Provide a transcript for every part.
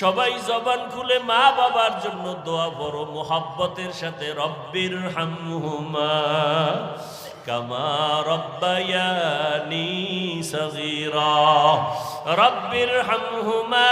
সবাই জবান খুলে মা বাবার জন্য দোয়া বড় মোহাব্বতের সাথে রব্বির হামহুমা। কামা রব্বায়ানি সগীরা। রব্বির হামহুমা,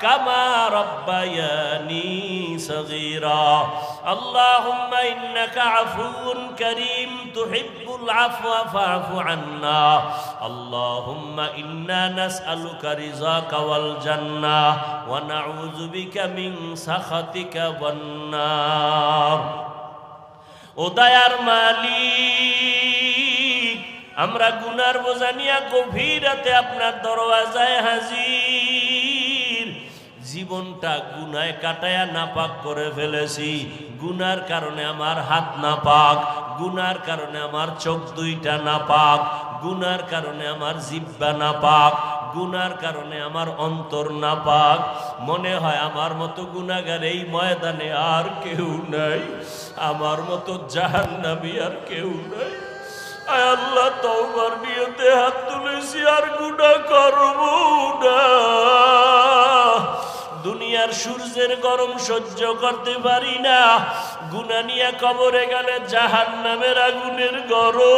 কামা ربياني صغيرا اللهم انك عفو كريم تحب العفو فاعف عنا اللهم انا نسالك رضاك والجنه ونعوذ بك من سخطك والنار ও দয়ার মালিক আমরা গুনার বোঝা নিয়ে গভীর রাতে আপনার দরওয়াজায় হাজির জীবনটা গুনায় কাটায়া নাপাক করে ফেলেছি। গুনার কারণে আমার হাত নাপাক, গুনার কারণে আমার চোখ দুইটা নাপাক, গুনার কারণে আমার জিব্বা নাপাক, গুনার কারণে আমার অন্তর নাপাক। মনে হয় আমার মতো গুনাগার এই ময়দানে আর কেউ নাই, আমার মতো জাহান্নাবী আর কেউ নাই। আল্লাহ, তওবার নিয়তে হাত তুলেছি আর গুনাহ করব না। দুনিয়ার সূর্যের গরম সহ্য করতে পারি না। গুনা নিয়ে কবরে গেলে জাহান নামের আগুনের গরম।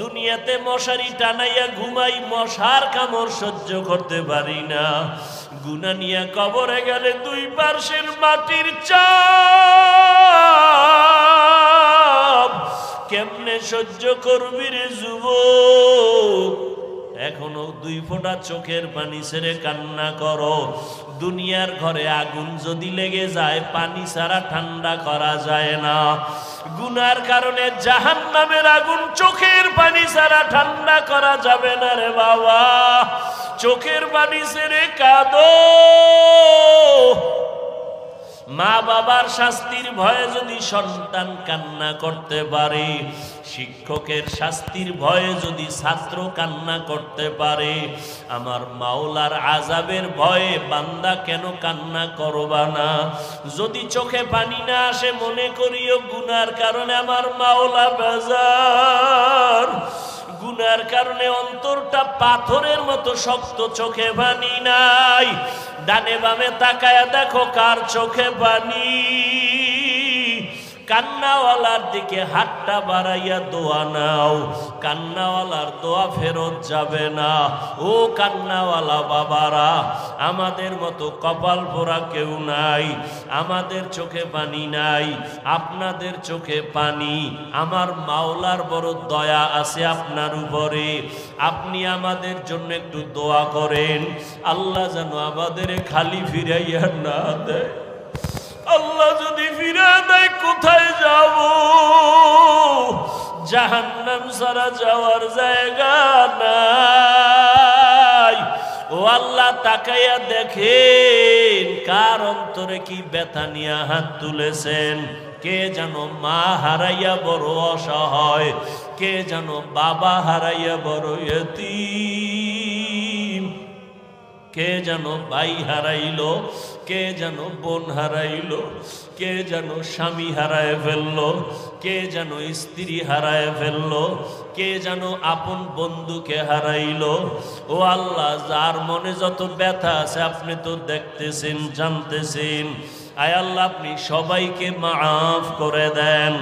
দুনিয়াতে মশারি টানাইয়া ঘুমাই, মশার কামড় সহ্য করতে পারি না। গুনা নিয়ে কবরে গেলে দুই পার্শ্বের মাটির চাপ। কেমনে সহ্য করবি রে যুবক? এখনও দুই ফোঁটা চোখের পানি ছেড়ে কান্না করো। দুনিয়ার ঘরে আগুন যদি লেগে যায়, পানি ছাড়া ঠান্ডা করা যায় না। গুনার কারণে জাহান নামের আগুন চোখের পানি ছাড়া ঠান্ডা করা যাবে না রে বাবা। চোখের পানি ছেড়ে কাঁদো। মা বাবার শাস্তির ভয়ে যদি সন্তান কান্না করতে পারে, শিক্ষকের শাস্তির ভয়ে যদি ছাত্র কান্না করতে পারে, আমার মাওলার আজাবের ভয়ে বান্দা কেন কান্না করবা না? যদি চোখে পানি না আসে, মনে করিও গুনার কারণে আমার মাওলা বেজার। গুনার কারণে অন্তরটা পাথরের মতো শক্ত, চোখে বানি নাই। ডানে বামে তাকায়া দেখো কার চোখে পানি। কান্নাওয়ালার দিকে হাতটা বাড়াইয়া দোয়া নাও। কান্নাওয়ালার দোয়া ফেরত যাবে না। ও কান্নাওয়ালা বাবারা, আমাদের মতো কপাল পোড়া কেউ নাই। আমাদের চোখে পানি নাই। আপনাদের চোখে পানি। আমার মাওলার বড় দয়া আছে আপনার উপরে। আপনি আমাদের জন্য একটু দোয়া করেন। আল্লাহ যেন আমাদের খালি ফিরাইয়া না দেয়। আল্লাহ যদি ফিরে দেয় কোথায় যাব? জাহান্নাম সারা যাওয়ার জায়গা নাই। ও আল্লাহ তাকাইয়া দেখেন, কার অন্তরে কি ব্যথা নিয়ে হাত তুলেছেন? কে যেন মা হারাইয়া বড় অসহায়, কে যেন বাবা হারাইয়া বড় এতিম। কে যেন ভাই হারাইলো, কে যেন বোন হারাইলো, কে যেন স্বামী হারায় ফেলল, কে যেন স্ত্রী হারায় ফেলল, কে যেন আপন বন্ধুকে হারাইলো। ও আল্লাহ, যার মনে যত ব্যথা আছে আপনি তো দেখতেছেন, জানতেছেন। আয় আল্লাহ, আপনি সবাইকে মাফ করে দেন।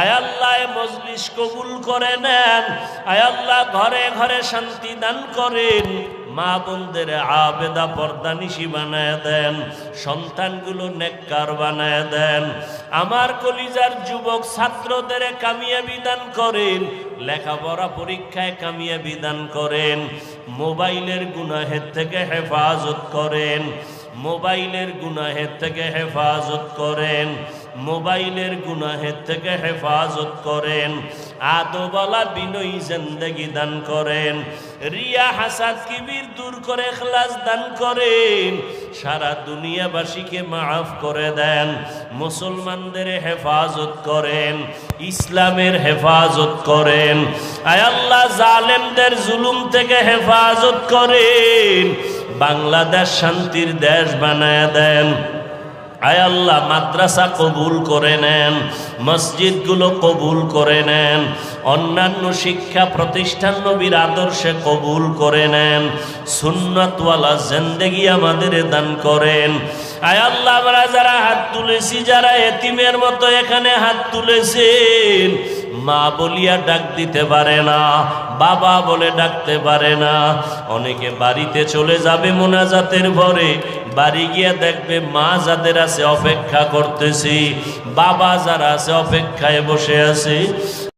আয় আল্লাহ, এ মজলিস কবুল করে নেন। আয় আল্লাহ, ঘরে ঘরে শান্তি দান করেন। মা বোনদের আবেদা পর্দানিশি বানায় দেন, সন্তানগুলো নেককার বানায় দেন। আমার কলিজার যুবক ছাত্রদের কামিয়াবি দান করেন, লেখাপড়া পরীক্ষায় কামিয়াবি দান করেন, মোবাইলের গুনাহের থেকে হেফাজত করেন। মোবাইলের গুনাহের থেকে হেফাজত করেন, মোবাইলের গুনাহের থেকে হেফাজত করেন আদোবালা বিনয়ী জিন্দগি দান করেন, রিয়া হাসাদ কিবির দূর করে খ্লাস দান করেন, সারা দুনিয়াবাসীকে মাফ করে দেন, মুসলমানদের হেফাজত করেন, ইসলামের হেফাজত করেন। আয় আল্লাহ জালেমদের জুলুম থেকে হেফাজত করেন। বাংলাদেশ শান্তির দেশ বানায় দেন। আয় আল্লাহ, মাদ্রাসা কবুল করে নেন, মসজিদগুলো কবুল করে নেন, অন্যান্য শিক্ষা প্রতিষ্ঠান নবীর আদর্শে কবুল করে নেন, সুন্নতওয়ালা জিন্দেগি আমাদের দান করেন। আয় আল্লাহ, আমরা যারা হাত তুলেছি, যারা এতিমের মতো এখানে হাত তুলেছেন মা বলিয়া ডাক দিতে পারে না, বাবা বলে ডাকতে পারে না। অনেকে বাড়িতে চলে যাবে মোনাজাতের ভরে, বাড়ি গিয়ে দেখবে মা যাদের আছে অপেক্ষা করতেছি, বাবা যারা আছে অপেক্ষায় বসে আছে।